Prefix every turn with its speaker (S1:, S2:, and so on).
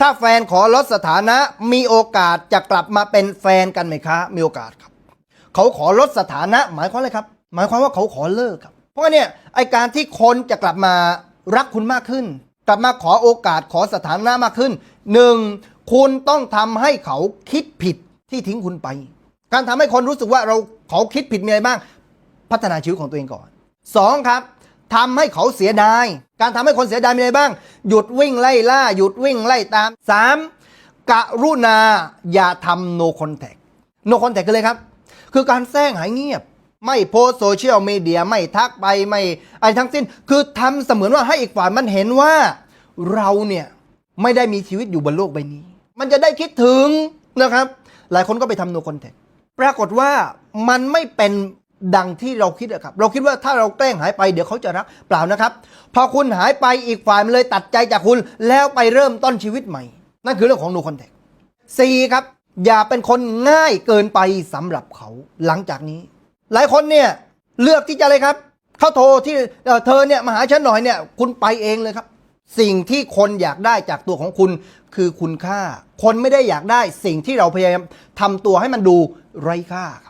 S1: ถ้าแฟนขอลดสถานะมีโอกาสจะกลับมาเป็นแฟนกันไหมคะ มีโอกาสครับ เขาขอลดสถานะ หมายความอะไรครับ หมายความว่าเขาขอเลิกครับ เพราะว่าเนี่ยไอการที่คนจะกลับมารักคุณมากขึ้น กลับมาขอโอกาสขอสถานะมากขึ้นหนึ่งคุณต้องทำให้เขาคิดผิดที่ทิ้งคุณไป การทำให้คนรู้สึกว่าเราเขาคิดผิดมีอะไรบ้าง พัฒนาชีวิตของตัวเองก่อนสองครับ ทำให้เขาเสียดาย การทำให้คนเสียดายมีอะไรบ้าง หยุดวิ่งไล่ล่า หยุดวิ่งไล่ตามสามกรุณาอย่าทำ no contact no contact คืออะไรครับ คือการแซงหายเงียบ ไม่โพสโซเชียลมีเดียไม่ทักไปไม่อะไรทั้งสิ้น คือทำเสมือนว่าให้อีกฝ่ายมันเห็นว่า เราเนี่ยไม่ได้มีชีวิตอยู่บนโลกใบนี้ มันจะได้คิดถึงนะครับ หลายคนก็ไปทำ no contact ปรากฏว่ามันไม่เป็น ดังที่เราคิดอะครับ เราคิดว่าถ้าเราแกล้งหายไปเดี๋ยวเขาจะรักเปล่านะครับ พอคุณหายไปอีกฝ่ายมันเลยตัดใจจากคุณแล้วไปเริ่มต้นชีวิตใหม่ นั่นคือเรื่องของ no contact สี่ครับ อย่าเป็นคนง่ายเกินไปสำหรับเขาหลังจากนี้ หลายคนเนี่ยเลือกที่จะเลยครับเขาโทรที่เอ่อเธอเนี่ยมาหาฉันหน่อยเนี่ยคุณไปเองเลยครับ สิ่งที่คนอยากได้จากตัวของคุณคือคุณค่า คนไม่ได้อยากได้สิ่งที่เราพยายามทำตัวให้มันดูไร้ค่าครับ